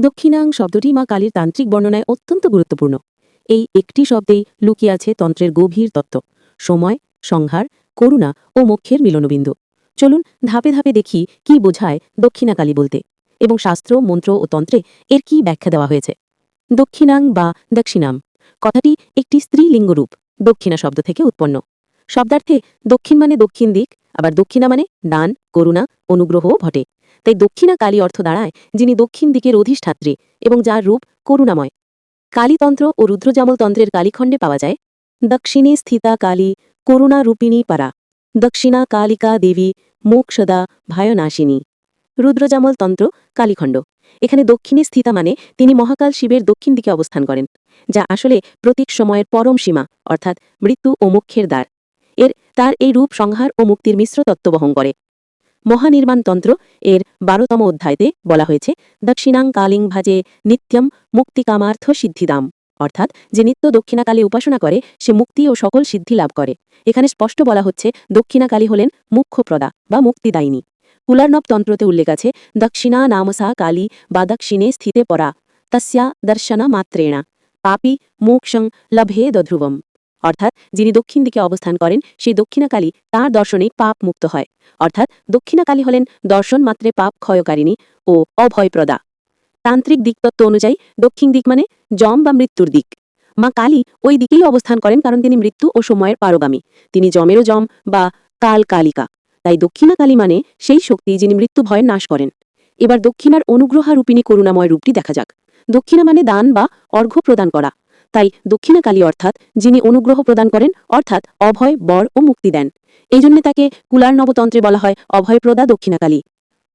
দক্ষিণাং শব্দটি মা কালীর তান্ত্রিক বর্ণনায় অত্যন্ত গুরুত্বপূর্ণ। এই একটি শব্দেই লুকিয়ে আছে তন্ত্রের গভীর তত্ত্ব, সময়, সংহার, করুণা ও মোক্ষের মিলনবিন্দু। চলুন ধাপে ধাপে দেখি কি বোঝায় দক্ষিণাকালী বলতে এবং শাস্ত্র, মন্ত্র ও তন্ত্রে এর কি ব্যাখ্যা দেওয়া হয়েছে। দক্ষিণাং বা দক্ষিণাম, কথাটি একটি স্ত্রীলিঙ্গ রূপ দক্ষিণা শব্দ থেকে উৎপন্ন। শব্দার্থে দক্ষিণ মানে দক্ষিণ দিক, আবার দক্ষিণা মানে দান, করুণা, অনুগ্রহও ঘটে তাই দক্ষিণা কালী অর্থ দাঁড়ায়, যিনি দক্ষিণ দিকের অধিষ্ঠাত্রী এবং যার রূপ করুণাময়। কালীতন্ত্র ও রুদ্রজামল তন্ত্রের কালীখণ্ডে পাওয়া যায়। দক্ষিণে স্থিতা কালী, করুণা রূপিণী পারা। দক্ষিণা কালিকা দেবী, মোক্ষদা ভয়নাশিনী। রুদ্রজামল তন্ত্র, কালীখণ্ড। এখানে দক্ষিণে স্থিতা মানে তিনি মহাকাল শিবের দক্ষিণ দিকে অবস্থান করেন, যা আসলে প্রতীক সময়ের পরম সীমা, অর্থাৎ মৃত্যু ও মুখ্যের দ্বার। এর, তার এই রূপ সংহার ও মুক্তির মিশ্র তত্ত্ব বহন করে। মহানির্মাণতন্ত্র এর বারোতম অধ্যায়তে বলা হয়েছে, দক্ষিণাং কালিং ভাজে নিত্যম মুক্তিকামার্থ সিদ্ধিদাম। অর্থাৎ, যে নিত্য দক্ষিণাকালী উপাসনা করে, সে মুক্তি ও সকল সিদ্ধি লাভ করে। এখানে স্পষ্ট বলা হচ্ছে, দক্ষিণাকালী হলেন মুখ্যপ্রদা বা মুক্তিদায়িনী। কুলার্নব তন্ত্রতে উল্লেখ আছে, দক্ষিণা নামসা কালী বা দক্ষিণে স্থিতে পরা, তস্যা দর্শনা মাত্রেণা, পাপি মোক্ষং লভে দধ্রুবম। অর্থাৎ যিনি দক্ষিণ দিকে অবস্থান করেন, সেই দক্ষিণাকালী তাঁর দর্শনে পাপ মুক্ত হয়। অর্থাৎ দক্ষিণাকালী হলেন দর্শন মাত্রে পাপ ক্ষয়কারিণী ও অভয়প্রদা। তান্ত্রিক দিকতত্ত্ব অনুযায়ী দক্ষিণ দিক মানে যম বা মৃত্যুর দিক। মা কালী ওই দিকেই অবস্থান করেন কারণ তিনি মৃত্যু ও সময়ের পারগামী। তিনি যমেরও যম বা কাল কালিকা তাই দক্ষিণা কালী মানে সেই শক্তি যিনি মৃত্যু ভয়ের নাশ করেন। এবার দক্ষিণার অনুগ্রহারূপিণী করুণাময় রূপটি দেখা যাক। দক্ষিণা মানে দান বা অর্ঘ্য প্রদান করা। তাই দক্ষিণা কালী অর্থাৎ যিনি অনুগ্রহ প্রদান করেন, অর্থাৎ অভয়, বর ও মুক্তি দেন। এই জন্য তাকে কুলার নবতন্ত্রে বলা হয় অভয়প্রদা দক্ষিণাকালী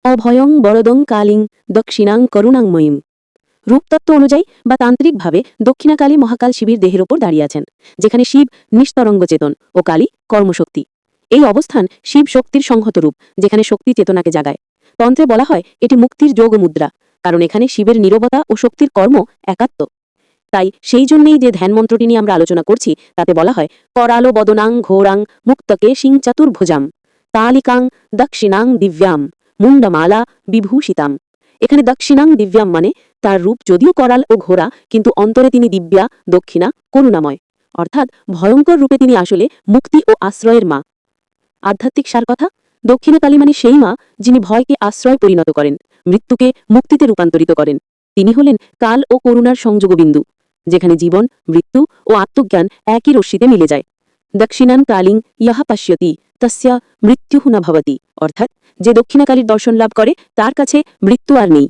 অভয়ং বরদং কালিং দক্ষিণাং করুণাংময়ীম রূপতত্ত্ব অনুযায়ী বা তান্ত্রিকভাবে দক্ষিণাকালী মহাকাল শিবির দেহের ওপর দাঁড়িয়ে আছেন, যেখানে শিব নিস্তরঙ্গ চেতন ও কালী কর্মশক্তি। এই অবস্থান শিব শক্তির সংহত রূপ, যেখানে শক্তি চেতনাকে জাগায়। তন্ত্রে বলা হয় এটি মুক্তির যোগ মুদ্রা কারণ এখানে শিবের নীরবতা ও শক্তির কর্ম একাত্ম। তাই সেই জন্যেই যে ধ্যান মন্ত্রটি নিয়ে আমরা আলোচনা করছি, তাতে বলা হয়, করালো বদনাং ঘোরাং মুক্তকে সিং চাতুর্ভুজাম, তালিকাং দক্ষিণাং দিব্যাম মুন্ডমালা বিভূষিতাম। এখানে দক্ষিণাং দিব্যাম মানে তার রূপ যদিও করাল ও ঘোরা কিন্তু অন্তরে তিনি দিব্যা, দক্ষিণা, করুণাময়। অর্থাৎ ভয়ঙ্কর রূপে তিনি আসলে মুক্তি ও আশ্রয়ের মা। আধ্যাত্মিক সার কথা? দক্ষিণা কালী মানে সেই মা যিনি ভয়কে আশ্রয় পরিণত করেন, মৃত্যুকে মুক্তিতে রূপান্তরিত করেন। তিনি হলেন কাল ও করুণার সংযোগবিন্দু। যেখানে জীবন, মৃত্যু ও আত্মজ্ঞান একই রশ্মিতে মিলে যায়। দক্ষিণান কালিং ইহা পাশ্যতি, তস্যা মৃত্যু না ভবতি, অর্থাৎ যে দক্ষিণাকালীর দর্শন লাভ করে, তার কাছে মৃত্যু আর নেই।